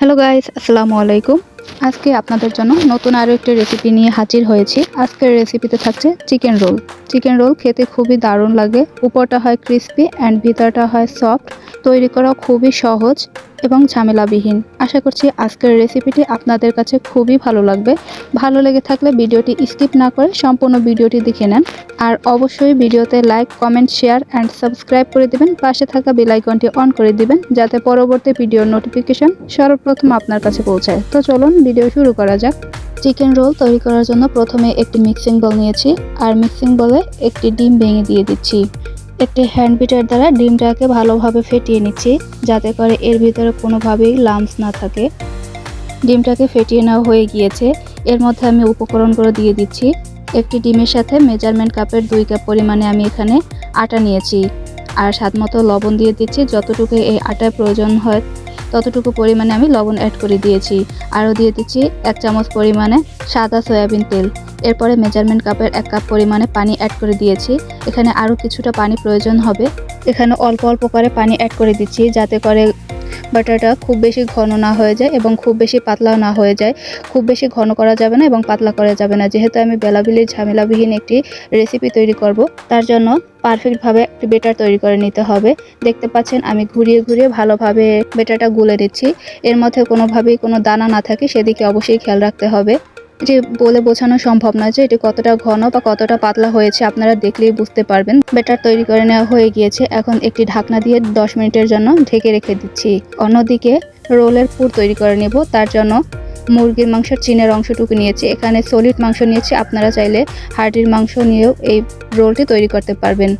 Hello guys আসসালামু আলাইকুম আজকে আপনাদের জন্য নতুন আরও একটি রেসিপি নিয়ে হাজির হয়েছি। আজকের রেসিপিতে থাকছে চিকেন রোল চিকেন রোল খেতে খুবই দারুণ লাগে। উপরটা হয় ক্রিস্পি অ্যান্ড ভিতরটা হয় সফট তৈরি করা খুবই সহজ এবং ঝামেলাবিহীন। আশা করছি আজকের রেসিপিটি আপনাদের কাছে খুবই ভালো লাগবে। ভালো লেগে থাকলে ভিডিওটি স্কিপ না করে সম্পূর্ণ ভিডিওটি দেখে নেন। আর অবশ্যই ভিডিওতে like comment share and subscribe করে দিবেন। পাশে থাকা বেল আইকনটি অন করে দিবেন, যাতে পরবর্তী ভিডিওর নোটিফিকেশন সর্বপ্রথম আপনার কাছে পৌঁছায়। তো চলুন ভিডিও শুরু করা যাক। চিকেন রোল তৈরি করার জন্য প্রথমে একটি মিক্সিং বল নিয়েছি আর মিক্সিং বলে একটি ডিম ভেঙে দিয়ে দিচ্ছি। একটি হ্যান্ড বিটার দ্বারা ডিমটাকে ভালোভাবে ফেটিয়ে নিচ্ছি যাতে করে এর ভিতরে কোনোভাবেই লামস না থাকে। ডিমটাকে ফেটিয়ে নেওয়া হয়ে গিয়েছে। এর মধ্যে আমি উপকরণগুলো দিয়ে দিচ্ছি। একটি ডিমের সাথে মেজারমেন্ট কাপের দুই কাপ পরিমাণে আমি এখানে আটা নিয়েছি। আর স্বাদ মতো লবণ দিয়ে দিচ্ছি। যতটুকু এই আটার প্রয়োজন হয় ততটুকু পরিমাণে আমি লবণ অ্যাড করে দিয়েছি। আরও দিয়ে দিচ্ছি এক চামচ পরিমাণে সাদা সয়াবিন তেল। এরপরে মেজারমেন্ট কাপের এক কাপ পরিমাণে পানি অ্যাড করে দিয়েছি। এখানে আরও কিছুটা পানি প্রয়োজন হবে। এখানে অল্প অল্প করে পানি অ্যাড করে দিচ্ছি যাতে করে বাটারটা খুব বেশি ঘন না হয়ে যায় এবং খুব বেশি পাতলা না হয়ে যায়। খুব বেশি ঘন করা যাবে না এবং পাতলা করা যাবে না। যেহেতু আমি বেলাবিলির ঝামেলাবিহীন একটি রেসিপি তৈরি করব, তার জন্য পারফেক্টভাবে একটি বেটার তৈরি করে নিতে হবে। দেখতে পাচ্ছেন আমি ঘুরিয়ে ঘুরিয়ে ভালোভাবে বেটারটা গুলে দিচ্ছি এর মধ্যে কোনোভাবেই কোনো দানা না থাকে, সেদিকে অবশ্যই খেয়াল রাখতে হবে। যে বলে বোঝানো সম্ভব নয় যে এটি কতটা ঘন বা কতটা পাতলা হয়েছে, আপনারা দেখলেই বুঝতে পারবেন। বেটার তৈরি করে নেওয়া হয়ে গিয়েছে। এখন একটি ঢাকনা দিয়ে দশ মিনিটের জন্য ঢেকে রেখে দিচ্ছি। অন্যদিকে রোলের পুর তৈরি করে নেব। তার জন্য মুরগির মাংসের চিনের অংশটুকু নিয়েছি। এখানে সলিড মাংস নিয়েছি। আপনারা চাইলে হার্ডির মাংস নিয়েও এই রোলটি তৈরি করতে পারবেন।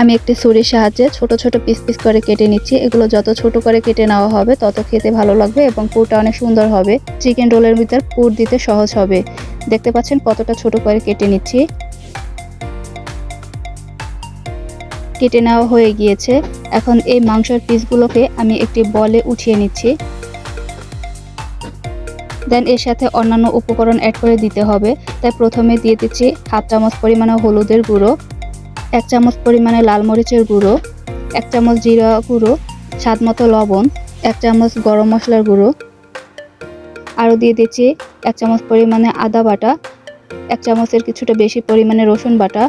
আমি একটি ছুরির সাহায্যে ছোট ছোট পিস পিস করে কেটে নিচ্ছি। এগুলো যত ছোট করে কেটে নেওয়া হবে, তত খেতে ভালো লাগবে এবং পুরটা অনেক সুন্দর হবে। চিকেন রোলের ভিতর পুর দিতে সহজ হবে। দেখতে পাচ্ছেন কতটা ছোট করে কেটে নিচ্ছি। কেটে নেওয়া হয়ে গিয়েছে। এখন এই মাংসের পিসগুলোকে আমি একটি বলে উঠিয়ে নিচ্ছি। দেন এর সাথে অন্যান্য উপকরণ অ্যাড করে দিতে হবে। তাই প্রথমে দিয়ে দিচ্ছি হাফ চামচ পরিমাণে হলুদের গুঁড়ো। এক চামচ পরিমাণে লাল মরিচের গুঁড়ো, এক চামচ জিরা গুঁড়ো, স্বাদ মতো লবণ, এক চামচ গরম মশলার গুঁড়ো। আরও দিয়ে দিচ্ছি এক চামচ পরিমাণে আদা বাটা, এক চামচের কিছুটা বেশি পরিমাণে রসুন বাটা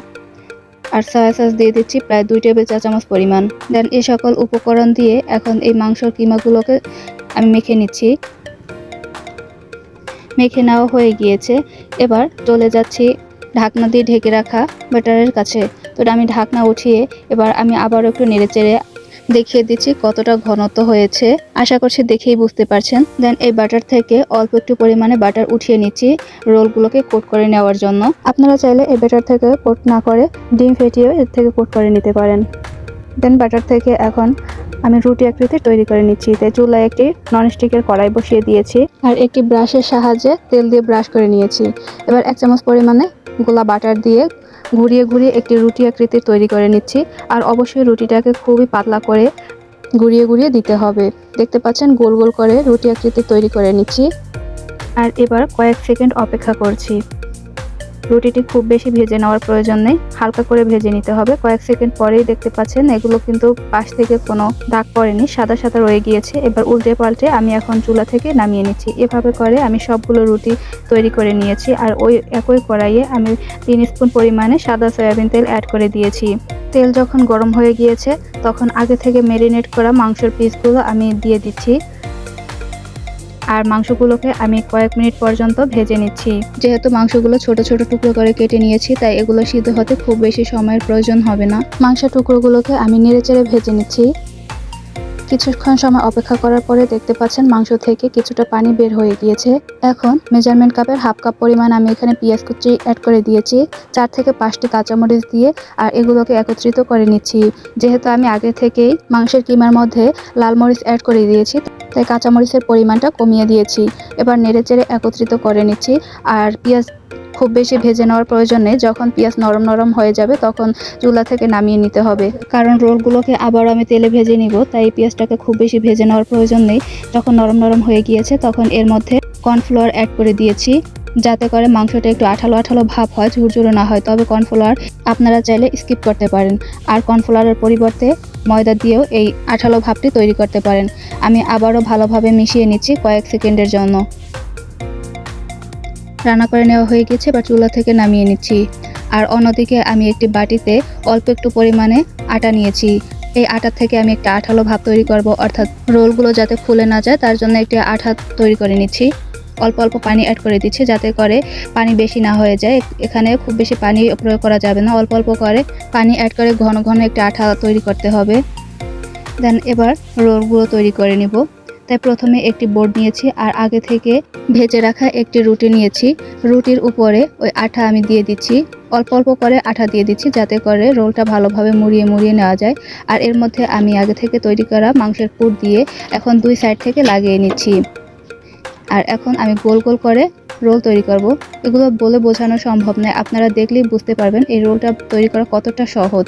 আর সয়া সস দিয়ে দিচ্ছি প্রায় দুই টেবিল চা চামচ পরিমাণ। দেন এই সকল উপকরণ দিয়ে এখন এই মাংসর কিমাগুলোকে আমি মেখে নিচ্ছি। মেখে নেওয়া হয়ে গিয়েছে। এবার চলে যাচ্ছি ঢাকনা দিয়ে ঢেকে রাখা ব্যাটারের কাছে। তো আমি ঢাকনা উঠিয়ে এবার আমি আবারও একটু নেড়েচেড়ে দেখিয়ে দিচ্ছি কতটা ঘনত্ব হয়েছে। আশা করছি দেখেই বুঝতে পারছেন। দেন এই বাটার থেকে অল্প একটু পরিমাণে বাটার উঠিয়ে নিচ্ছি রোলগুলোকে কোট করে নেওয়ার জন্য। আপনারা চাইলে এই ব্যাটার থেকে কোট না করে ডিম ফেটিয়েও এর থেকে কোট করে নিতে পারেন। দেন বাটার থেকে এখন আমি রুটি আকৃতি তৈরি করে নিচ্ছি। তাই চুলায় একটি ননস্টিকের কড়াই বসিয়ে দিয়েছি। আর একটি ব্রাশের সাহায্যে তেল দিয়ে ব্রাশ করে নিয়েছি। এবার এক চামচ পরিমাণে গোলা বাটার দিয়ে ঘুরিয়ে ঘুরিয়ে একটি রুটি আকৃতির তৈরি করে নিচ্ছি। আর অবশ্যই রুটিটাকে খুবই পাতলা করে ঘুরিয়ে ঘুরিয়ে দিতে হবে। দেখতে পাচ্ছেন, গোল গোল করে রুটি আকৃতি তৈরি করে নিচ্ছি। আর এবার কয়েক সেকেন্ড অপেক্ষা করছি। রুটিটি খুব বেশি ভেজে নেওয়ার প্রয়োজন নেই। হালকা করে ভেজে নিতে হবে। কয়েক সেকেন্ড পরেই দেখতে পাচ্ছেন, এগুলো কিন্তু পাশ থেকে কোনো দাগ পড়েনি, সাদা সাদা রয়ে গিয়েছে। এবার উল্টে পাল্টে আমি এখন চুলা থেকে নামিয়ে নিচ্ছি। এভাবে করে আমি সবগুলো রুটি তৈরি করে নিয়েছি আর ওই একই কড়াইয়ে আমি তিন স্পুন পরিমাণে সাদা সয়াবিন তেল অ্যাড করে দিয়েছি। তেল যখন গরম হয়ে গিয়েছে, তখন আগে থেকে মেরিনেট করা মাংসের পিসগুলো আমি দিয়ে দিচ্ছি। আর মাংসগুলোকে আমি কয়েক মিনিট পর্যন্ত ভেজে নিচ্ছি। যেহেতু মাংসগুলো ছোট ছোট টুকরো করে কেটে নিয়েছি, তাই এগুলো সিদ্ধ হতে খুব বেশি সময়ের প্রয়োজন হবে না। মাংস টুকরোগুলোকে আমি নেড়েচেড়ে ভেজে নিচ্ছি। কিছুক্ষণ সময় অপেক্ষা করার পরে দেখতে পাচ্ছেন মাংস থেকে কিছুটা পানি বের হয়ে গিয়েছে। এখন মেজারমেন্ট কাপের হাফ কাপ পরিমাণ আমি এখানে পেঁয়াজ কুচি অ্যাড করে দিয়েছি, চার থেকে পাঁচটি কাঁচামরিচ দিয়ে, আর এগুলোকে একত্রিত করে নিচ্ছি। যেহেতু আমি আগে থেকেই মাংসের কিমার মধ্যে লাল মরিচ অ্যাড করে দিয়েছি, তাই কাঁচামরিচের পরিমাণটা কমিয়ে দিয়েছি। এবার নেড়েচেড়ে একত্রিত করে নিচ্ছি, আর পেঁয়াজ খুব বেশি ভেজে নেওয়ার প্রয়োজন নেই। যখন পেঁয়াজ নরম নরম হয়ে যাবে, তখন চুলা থেকে নামিয়ে নিতে হবে। কারণ রোলগুলোকে আবার আমি তেলে ভেজে নিব, তাই পেঁয়াজটাকে খুব বেশি ভেজে নেওয়ার প্রয়োজন নেই। যখন নরম নরম হয়ে গিয়েছে, তখন এর মধ্যে কর্নফ্লাওয়ার অ্যাড করে দিয়েছি, যাতে করে মাংসটা একটু আঠালো আঠালো ভাব হয়, ঝুরঝুরো না হয়। তবে কর্নফ্লাওয়ার আপনারা চাইলে স্কিপ করতে পারেন। আর কর্নফ্লাওয়ারের পরিবর্তে ময়দা দিয়েও এই আঠালো ভাবটি তৈরি করতে পারেন। আমি আবারও ভালোভাবে মিশিয়ে নিচ্ছি কয়েক সেকেন্ডের জন্য। রান্না করে নেওয়া হয়ে গেছে বা চুলা থেকে নামিয়ে নিচ্ছি। আর অন্যদিকে আমি একটি বাটিতে অল্প একটু পরিমাণে আটা নিয়েছি। এই আটা থেকে আমি একটা আঠালো ভাব তৈরি করব, অর্থাৎ রোলগুলো যাতে ফুলে না যায়, তার জন্য একটি আঠা তৈরি করে নিচ্ছি। অল্প অল্প পানি অ্যাড করে দিচ্ছি যাতে করে পানি বেশি না হয়ে যায়। এখানে খুব বেশি পানি প্রয়োগ করা যাবে না, অল্প অল্প করে পানি অ্যাড করে ঘন ঘন একটা আঠা তৈরি করতে হবে। দেন এবার রোলগুলো তৈরি করে নিব। তাই প্রথমে একটি বোর্ড নিয়েছি আর আগে থেকে ভেজে রাখা একটি রুটি নিয়েছি। রুটির উপরে ওই আঠা আমি দিয়ে দিচ্ছি। অল্প অল্প করে আঠা দিয়ে দিচ্ছি যাতে করে রোলটা ভালোভাবে মুড়িয়ে মুড়িয়ে নেওয়া যায়। আর এর মধ্যে আমি আগে থেকে তৈরি করা মাংসের পুর দিয়ে এখন দুই সাইড থেকে লাগিয়ে নিচ্ছি। আর এখন আমি গোল গোল করে রোল তৈরি করব। এগুলো বলে বোঝানো সম্ভব নয়। আপনারা দেখলেই বুঝতে পারবেন এই রোলটা তৈরি করা কতটা সহজ।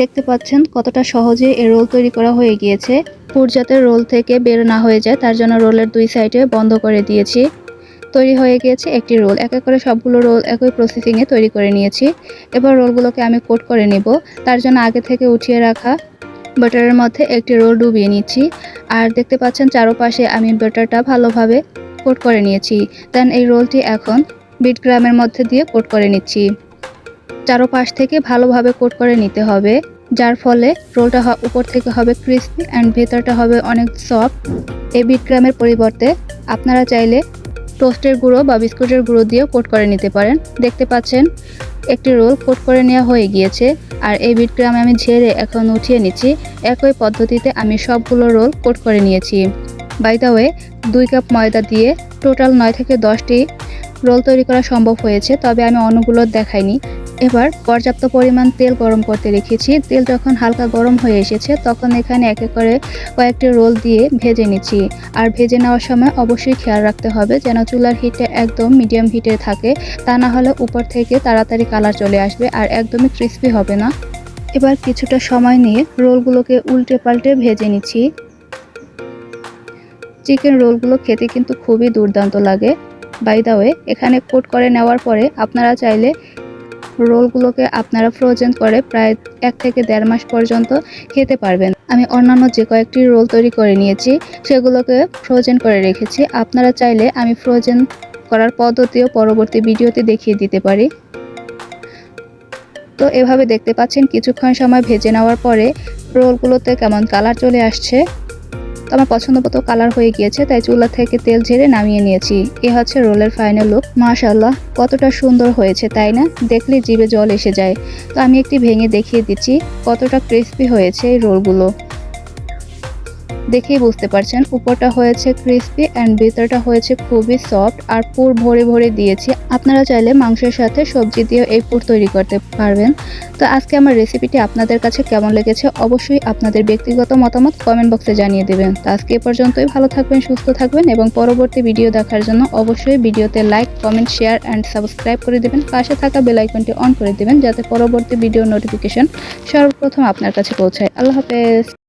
দেখতে পাচ্ছেন কতটা সহজে এই রোল তৈরি করা হয়ে গিয়েছে। পুর যাতে রোল থেকে বের না হয়ে যায়, তার জন্য রোলের দুই সাইডে বন্ধ করে দিয়েছি। তৈরি হয়ে গিয়েছে একটি রোল। এক এক করে সবগুলো রোল একই প্রসেসিংয়ে তৈরি করে নিয়েছি। এবার রোলগুলোকে আমি কোট করে নেব। তার জন্য আগে থেকে উঠিয়ে রাখা বাটারের মধ্যে একটি রোল ডুবিয়ে নিচ্ছি। আর দেখতে পাচ্ছেন চারোপাশে আমি বাটারটা ভালোভাবে কোট করে নিয়েছি। দেন এই রোলটি এখন বিট গ্রামের মধ্যে দিয়ে কোট করে নিচ্ছি। চারোপাশ থেকে ভালোভাবে কোট করে নিতে হবে, যার ফলে রোলটা উপর থেকে হবে ক্রিস্পি অ্যান্ড ভেতরটা হবে অনেক সফট। এই বিট গ্রামের পরিবর্তে আপনারা চাইলে টোস্টের গুঁড়ো বা বিস্কুটের গুঁড়ো দিয়েও কোট করে নিতে পারেন। দেখতে পাচ্ছেন, একটি রোল কোট করে নেওয়া হয়ে গিয়েছে আর এই বিট গ্রামে আমি ঝেড়ে এখন উঠিয়ে নিচ্ছি। একই পদ্ধতিতে আমি সবগুলো রোল কোট করে নিয়েছি। বাই দ্য ওয়ে দুই কাপ ময়দা দিয়ে টোটাল নয় থেকে দশটি রোল তৈরি করা সম্ভব হয়েছে, তবে আমি অন্যগুলো দেখাইনি। এবার পর্যাপ্ত পরিমাণ তেল গরম করতে রেখেছি। তেল যখন হালকা গরম হয়ে এসেছে, তখন এখানে এক এক করে কয়েকটি রোল দিয়ে ভেজে নিচ্ছি। আর ভেজে নেওয়ার সময় অবশ্যই খেয়াল রাখতে হবে যেন চুলার হিটে একদম মিডিয়াম হিটে থাকে। তা না হলে উপর থেকে তাড়াতাড়ি কালার চলে আসবে আর একদমই ক্রিস্পি হবে না। এবার কিছুটা সময় নিয়ে রোলগুলোকে উল্টে পাল্টে ভেজে নিচ্ছি। চিকেন রোলগুলো খেতে কিন্তু খুবই দুর্দান্ত লাগে। বাই এখানে কোট করে নেওয়ার পরে আপনারা চাইলে রোলগুলোকে আপনারা ফ্রোজেন করে প্রায় এক থেকে দেড় মাস পর্যন্ত খেতে পারবেন। আমি অন্যান্য যে কয়েকটি রোল তৈরি করে নিয়েছি, সেগুলোকে ফ্রোজেন করে রেখেছি। আপনারা চাইলে আমি ফ্রোজেন করার পদ্ধতিও পরবর্তী ভিডিওতে দেখিয়ে দিতে পারি। তো এভাবে দেখতে পাচ্ছেন, কিছুক্ষণ সময় ভেজে নেওয়ার পরে রোলগুলোতে কেমন কালার চলে আসছে। তো আমার পছন্দ মতো কালার হয়ে গিয়েছে, তাই চুলা থেকে তেল ঝেড়ে নামিয়ে নিয়েছি। এ হচ্ছে রোলের ফাইনাল লুক মাশাল্লাহ কতটা সুন্দর হয়েছে, তাই না? দেখলে জিভে জল এসে যায়। তো আমি একটি ভেঙে দেখিয়ে দিচ্ছি কতটা ক্রিস্পি হয়েছে এই রোলগুলো দেখেই বুঝতে পারছেন, উপরটা হয়েছে ক্রিস্পি অ্যান্ড ভিতরটা হয়েছে খুবই সফট আর পুর ভরে ভরে দিয়েছি। আপনারা চাইলে মাংসের সাথে সবজি দিয়েও এই পুর তৈরি করতে পারবেন। তো আজকে আমার রেসিপিটি আপনাদের কাছে কেমন লেগেছে অবশ্যই আপনাদের ব্যক্তিগত মতামত কমেন্ট বক্সে জানিয়ে দেবেন। তো আজকে এ পর্যন্তই, ভালো থাকবেন, সুস্থ থাকবেন এবং পরবর্তী ভিডিও দেখার জন্য অবশ্যই ভিডিওতে like comment share and subscribe করে দেবেন। পাশে থাকা বেল আইকনটি অন করে দেবেন যাতে পরবর্তী ভিডিও নোটিফিকেশন সর্বপ্রথম আপনার কাছে পৌঁছায়। আল্লাহ হাফেজ।